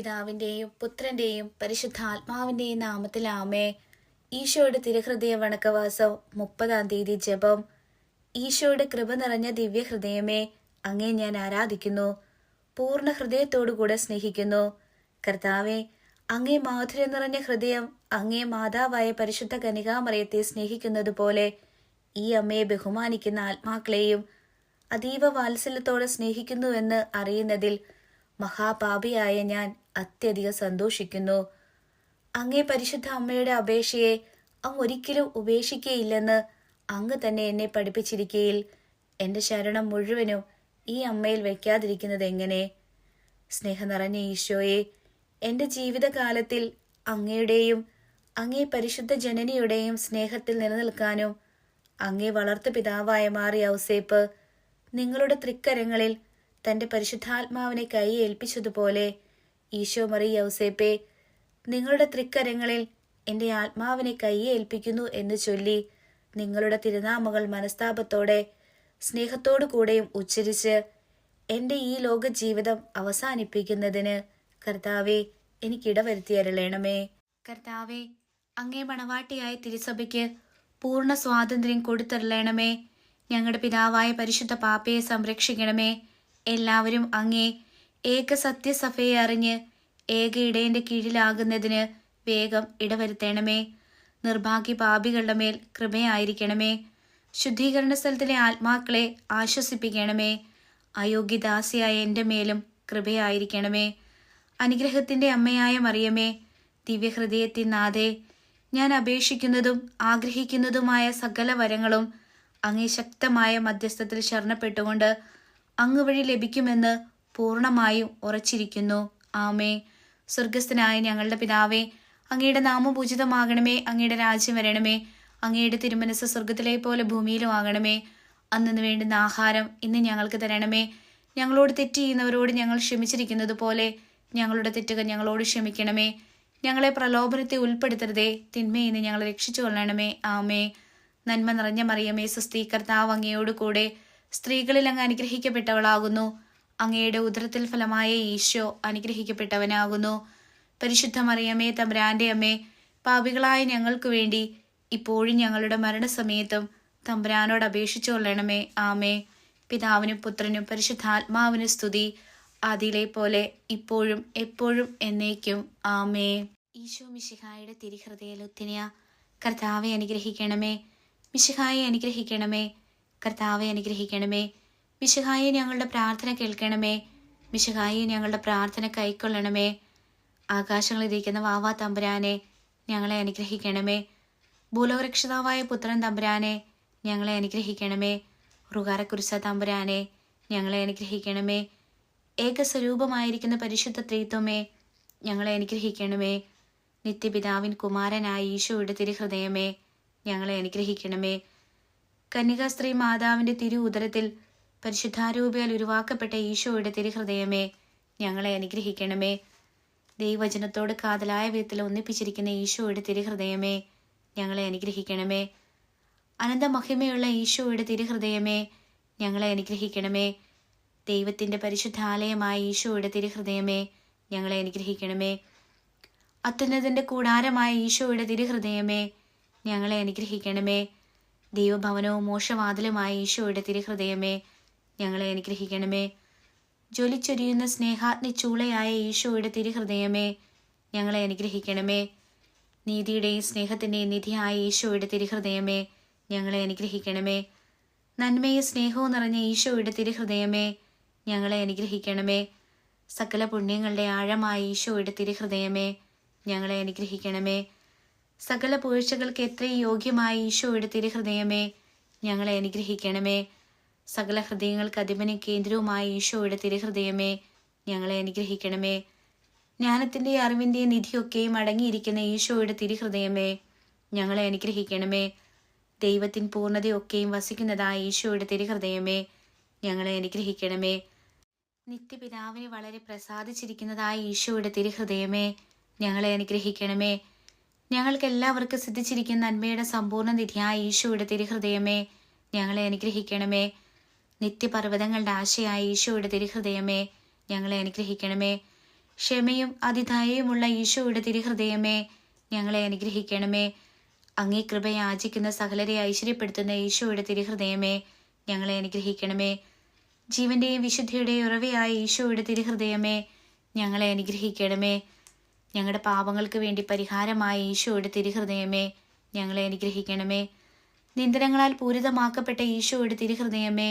പിതാവിന്റെയും പുത്രന്റെയും പരിശുദ്ധാത്മാവിന്റെയും നാമത്തിലാമേ ഈശോയുടെ തിരുഹൃദയ വണക്കവാസം മുപ്പതാം തീയതി ജപം. ഈശോയുടെ കൃപ നിറഞ്ഞ ദിവ്യഹൃദയമേ അങ്ങേ ഞാൻ ആരാധിക്കുന്നു. പൂർണ ഹൃദയത്തോടുകൂടെ സ്നേഹിക്കുന്നു. കർത്താവെ അങ്ങേ മാധുര്യം നിറഞ്ഞ ഹൃദയം അങ്ങേ മാതാവായ പരിശുദ്ധ കനികാമറയത്തെ സ്നേഹിക്കുന്നതുപോലെ ഈ അമ്മയെ ബഹുമാനിക്കുന്ന ആത്മാക്കളെയും അതീവ വാത്സല്യത്തോടെ സ്നേഹിക്കുന്നുവെന്ന് അറിയുന്നതിൽ മഹാപാപിയായ ഞാൻ അത്യധികം സന്തോഷിക്കുന്നു. അങ്ങേ പരിശുദ്ധ അമ്മയുടെ അപേക്ഷയെ അങ്ങ് ഒരിക്കലും ഉപേക്ഷിക്കുകയില്ലെന്ന് അങ്ങ് തന്നെ എന്നെ പഠിപ്പിച്ചിരിക്കയിൽ. എന്റെ ശരണം മുഴുവനും ഈ അമ്മയിൽ വയ്ക്കാതിരിക്കുന്നത് എങ്ങനെ? സ്നേഹം നിറഞ്ഞ ഈശോയെ എന്റെ ജീവിതകാലത്തിൽ അങ്ങയുടെയും അങ്ങേ പരിശുദ്ധ ജനനിയുടെയും സ്നേഹത്തിൽ നിലനിൽക്കാനും അങ്ങേ വളർത്തു പിതാവായ മാറിയ ഔസേപ്പ് നിങ്ങളുടെ തൃക്കരങ്ങളിൽ തന്റെ പരിശുദ്ധാത്മാവിനെ കൈ ഏൽപ്പിച്ചതുപോലെ ഈശോ മറിയ ഔസേപ്പേ നിങ്ങളുടെ തൃക്കരങ്ങളിൽ എന്റെ ആത്മാവിനെ കൈ ഏൽപ്പിക്കുന്നു എന്ന് ചൊല്ലി നിങ്ങളുടെ തിരുനാമകൾ മനസ്താപത്തോടെ സ്നേഹത്തോടു കൂടെയും ഉച്ചരിച്ച് എന്റെ ഈ ലോക ജീവിതം അവസാനിപ്പിക്കുന്നതിന് കർത്താവെ എനിക്കിടവരുത്തിയരളേണമേ കർത്താവെ അങ്ങേ മണവാട്ടിയായ തിരുസഭയ്ക്ക് പൂർണ സ്വാതന്ത്ര്യം കൊടുത്തരളേണമേ. ഞങ്ങളുടെ പിതാവായ പരിശുദ്ധ പാപ്പയെ സംരക്ഷിക്കണമേ. എല്ലാവരും അങ്ങേ ഏക സത്യസഭയെ അറിഞ്ഞ് ഏക ഇടയന്റെ കീഴിലാകുന്നതിന് വേഗം ഇടവരുത്തേണമേ. നിർഭാഗ്യ പാപികളുടെ മേൽ കൃപയായിരിക്കണമേ. ശുദ്ധീകരണ സ്ഥലത്തിലെ ആത്മാക്കളെ ആശ്വസിപ്പിക്കണമേ. അയോഗ്യദാസിയായ എന്റെ മേലും കൃപയായിരിക്കണമേ. അനുഗ്രഹത്തിന്റെ അമ്മയായ മറിയമേ ദിവ്യഹൃദയത്തിൻ നാഥേ ഞാൻ അപേക്ഷിക്കുന്നതും ആഗ്രഹിക്കുന്നതുമായ സകല വരങ്ങളും അങ്ങേ ശക്തമായ മധ്യസ്ഥത്തിൽ ശരണപ്പെട്ടുകൊണ്ട് അങ്ങ് വഴി ലഭിക്കുമെന്ന് പൂർണമായും ഉറച്ചിരിക്കുന്നു. ആമേ സ്വർഗസ്ഥനായ ഞങ്ങളുടെ പിതാവേ അങ്ങയുടെ നാമപൂജിതമാകണമേ അങ്ങയുടെ രാജ്യം വരണമേ അങ്ങയുടെ തിരുമനസ് സ്വർഗത്തിലെ പോലെ ഭൂമിയിലും ആകണമേ. അന്നു വേണ്ടുന്ന ആഹാരം ഇന്ന് ഞങ്ങൾക്ക് തരണമേ. ഞങ്ങളോട് തെറ്റ് ചെയ്യുന്നവരോട് ഞങ്ങൾ ക്ഷമിച്ചിരിക്കുന്നത് പോലെ ഞങ്ങളുടെ തെറ്റുകൾ ഞങ്ങളോട് ക്ഷമിക്കണമേ. ഞങ്ങളെ പ്രലോഭനത്തെ ഉൾപ്പെടുത്തരുതേ തിന്മയിൽ നിന്ന് ഞങ്ങളെ രക്ഷിച്ചു കൊള്ളണമേ ആമേ നന്മ നിറഞ്ഞ മറിയമേ സുസ്ഥീ കർത്താവ് അങ്ങയോട് കൂടെ സ്ത്രീകളിൽ അങ്ങ് അനുഗ്രഹിക്കപ്പെട്ടവളാകുന്നു. അങ്ങയുടെ ഉദരത്തിൽ ഫലമായ ഈശോ അനുഗ്രഹിക്കപ്പെട്ടവനാകുന്നു. പരിശുദ്ധ മറിയമേ അമ്മ അമ്മേ പാപികളായ ഞങ്ങൾക്ക് വേണ്ടി ഇപ്പോഴും ഞങ്ങളുടെ മരണസമയത്തും തമ്പ്രാനോട് അപേക്ഷിച്ചുകൊള്ളണമേ ആമേ പിതാവിനും പുത്രനും പരിശുദ്ധാത്മാവിനും സ്തുതി. അതിലെ പോലെ ഇപ്പോഴും എപ്പോഴും എന്നേക്കും. ആമേ ഈശോ മിശിഹായുടെ തിരിഹൃദയ ലുത്തിനിയ കർത്താവെ അനുഗ്രഹിക്കണമേ. മിശിഹായെ അനുഗ്രഹിക്കണമേ. കർത്താവെ അനുഗ്രഹിക്കണമേ. മിശിഹായെ ഞങ്ങളുടെ പ്രാർത്ഥന കേൾക്കണമേ. മിശിഹായെ ഞങ്ങളുടെ പ്രാർത്ഥന കൈക്കൊള്ളണമേ. ആകാശങ്ങളിരിക്കുന്ന വാവാ തമ്പുരാനെ ഞങ്ങളെ അനുഗ്രഹിക്കണമേ. ഭൂലോകരക്ഷിതാവായ പുത്രൻ തമ്പുരാനെ ഞങ്ങളെ അനുഗ്രഹിക്കണമേ. റുകാരക്കുരിശ തമ്പുരാനെ ഞങ്ങളെ അനുഗ്രഹിക്കണമേ. ഏകസ്വരൂപമായിരിക്കുന്ന പരിശുദ്ധ ത്രീത്വമേ ഞങ്ങളെ അനുഗ്രഹിക്കണമേ. നിത്യപിതാവിൻ കുമാരനായ ഈശോയുടെ തിരുഹൃദയമേ ഞങ്ങളെ അനുഗ്രഹിക്കണമേ. കന്യകാസ്ത്രീ മാതാവിന്റെ തിരു ഉദരത്തിൽ പരിശുദ്ധാരൂപയാൽ ഉരുവാക്കപ്പെട്ട ഈശോയുടെ തിരുഹൃദയമേ ഞങ്ങളെ അനുഗ്രഹിക്കണമേ. ദൈവവചനത്തോട് കാതലായ വിധത്തിൽ ഒന്നിപ്പിച്ചിരിക്കുന്ന ഈശോയുടെ തിരുഹൃദയമേ ഞങ്ങളെ അനുഗ്രഹിക്കണമേ. അനന്തമഹിമയുള്ള ഈശോയുടെ തിരുഹൃദയമേ ഞങ്ങളെ അനുഗ്രഹിക്കണമേ. ദൈവത്തിന്റെ പരിശുദ്ധാലയമായ ഈശോയുടെ തിരുഹൃദയമേ ഞങ്ങളെ അനുഗ്രഹിക്കണമേ. അത്യുന്നതിന്റെ കൂടാരമായ ഈശോയുടെ തിരുഹൃദയമേ ഞങ്ങളെ അനുഗ്രഹിക്കണമേ. ദൈവഭവനവും മോശവാതിലുമായ ഈശോയുടെ തിരുഹൃദയമേ ഞങ്ങളെ അനുഗ്രഹിക്കണമേ. ജ്വലിച്ചൊരിയുന്ന സ്നേഹാഗ്നി ചൂളയായ ഈശോയുടെ തിരുഹൃദയമേ ഞങ്ങളെ അനുഗ്രഹിക്കണമേ. നീതിയുടെയും സ്നേഹത്തിന്റെയും നിധിയായ ഈശോയുടെ തിരുഹൃദയമേ ഞങ്ങളെ അനുഗ്രഹിക്കണമേ. നന്മയും സ്നേഹവും നിറഞ്ഞ ഈശോയുടെ തിരുഹൃദയമേ ഞങ്ങളെ അനുഗ്രഹിക്കണമേ. സകല പുണ്യങ്ങളുടെ ആഴമായ ഈശോയുടെ തിരുഹൃദയമേ ഞങ്ങളെ അനുഗ്രഹിക്കണമേ. സകല പൂഴ്ചകൾക്ക് എത്രയും യോഗ്യമായ ഈശോയുടെ തിരുഹൃദയമേ ഞങ്ങളെ അനുഗ്രഹിക്കണമേ. സകല ഹൃദയങ്ങൾക്ക് അധിപനും കേന്ദ്രവുമായ ഈശോയുടെ തിരുഹൃദയമേ ഞങ്ങളെ അനുഗ്രഹിക്കണമേ. ജ്ഞാനത്തിന്റെ അറിവിന്റെയും നിധിയൊക്കെയും അടങ്ങിയിരിക്കുന്ന ഈശോയുടെ തിരുഹൃദയമേ ഞങ്ങളെ അനുഗ്രഹിക്കണമേ. ദൈവത്തിൻ പൂർണതയൊക്കെയും വസിക്കുന്നതായ ഈശോയുടെ തിരുഹൃദയമേ ഞങ്ങളെ അനുഗ്രഹിക്കണമേ. നിത്യപിതാവിനെ വളരെ പ്രസാദിച്ചിരിക്കുന്നതായ ഈശോയുടെ തിരുഹൃദയമേ ഞങ്ങളെ അനുഗ്രഹിക്കണമേ. ഞങ്ങൾക്ക് എല്ലാവർക്കും സിദ്ധിച്ചിരിക്കുന്ന നന്മയുടെ സമ്പൂർണ നിധിയായ ഈശോയുടെ തിരുഹൃദയമേ ഞങ്ങളെ അനുഗ്രഹിക്കണമേ. നിത്യപർവതങ്ങളുടെ ആശയായ ഈശോയുടെ തിരുഹൃദയമേ ഞങ്ങളെ അനുഗ്രഹിക്കണമേ. ക്ഷമയും അതിഥായയുമുള്ള ഈശോയുടെ തിരുഹൃദയമേ ഞങ്ങളെ അനുഗ്രഹിക്കണമേ. അങ്ങേ കൃപ യാചിക്കുന്ന സകലരെ ഐശ്വര്യപ്പെടുത്തുന്ന ഈശോയുടെ തിരുഹൃദയമേ ഞങ്ങളെ അനുഗ്രഹിക്കണമേ. ജീവന്റെയും വിശുദ്ധിയുടെയും ഉറവയായ ഈശോയുടെ തിരുഹൃദയമേ ഞങ്ങളെ അനുഗ്രഹിക്കണമേ. ഞങ്ങളുടെ പാപങ്ങൾക്ക് വേണ്ടി പരിഹാരമായ ഈശോയുടെ തിരുഹൃദയമേ ഞങ്ങളെ അനുഗ്രഹിക്കണമേ. നിന്ദനങ്ങളാൽ പൂരിതമാക്കപ്പെട്ട ഈശോയുടെ തിരുഹൃദയമേ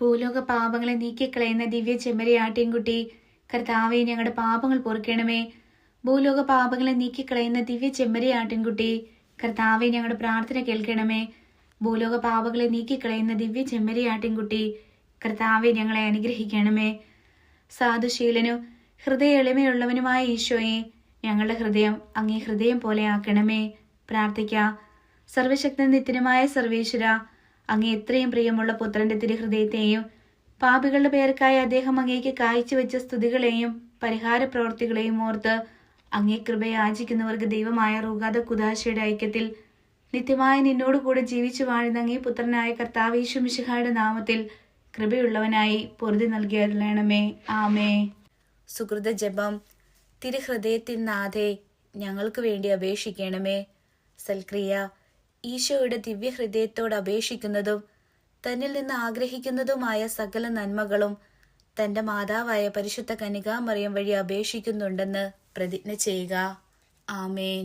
ഭൂലോക പാപങ്ങളെ നീക്കിക്കളയുന്ന ദിവ്യ ചെമ്മരിയാട്ടിൻകുട്ടി കർത്താവെ ഞങ്ങളുടെ പാപങ്ങൾ പൊറുക്കണമേ. ഭൂലോക പാപങ്ങളെ നീക്കിക്കളയുന്ന ദിവ്യ ചെമ്മരിയാട്ടിൻകുട്ടി കർത്താവെ ഞങ്ങളുടെ പ്രാർത്ഥന കേൾക്കണമേ. ഭൂലോക പാപങ്ങളെ നീക്കിക്കളയുന്ന ദിവ്യ ചെമ്മരിയാട്ടിൻകുട്ടി കർത്താവെ ഞങ്ങളെ അനുഗ്രഹിക്കണമേ. സാധുശീലനും ഹൃദയ എളിമയുള്ളവനുമായ ഈശോയെ ഞങ്ങളുടെ ഹൃദയം അങ്ങേ ഹൃദയം പോലെ ആക്കണമേ. പ്രാർത്ഥിക്ക. സർവശക്തനിത്യനുമായ സർവേശ്വര അങ്ങേ എത്രയും പ്രിയമുള്ള പുത്രന്റെ തിരുഹൃദയത്തെയും പാപികളുടെ പേർക്കായി അദ്ദേഹം അങ്ങേക്ക് കാഴ്ചവെച്ച സ്തുതികളെയും പരിഹാര പ്രവർത്തികളെയും ഓർത്ത് അങ്ങേ കൃപയാചിക്കുന്നവർക്ക് ദൈവമായ റൂഗാദ കുദാശയുടെ ഐക്യത്തിൽ നിത്യമായി നിന്നോട് കൂടെ ജീവിച്ചു വാഴുന്ന അങ്ങേ പുത്രനായ കർത്താവേശു മിശിഹായുടെ നാമത്തിൽ കൃപയുള്ളവനായി പൊറുതി നൽകിയരണമേ ആമേ സുഹൃത ജപം തിരുഹൃദയത്തിൽ നാഥേ ഞങ്ങൾക്ക് വേണ്ടി അപേക്ഷിക്കണമേ. സൽക്രിയ ഈശോയുടെ ദിവ്യഹൃദയത്തോട് അപേക്ഷിക്കുന്നതും തന്നിൽ നിന്ന് ആഗ്രഹിക്കുന്നതുമായ സകല നന്മകളും തന്റെ മാതാവായ പരിശുദ്ധ കനികാമറിയം വഴി അപേക്ഷിക്കുന്നുണ്ടെന്ന് പ്രതിജ്ഞ ചെയ്യുക. ആമേൻ.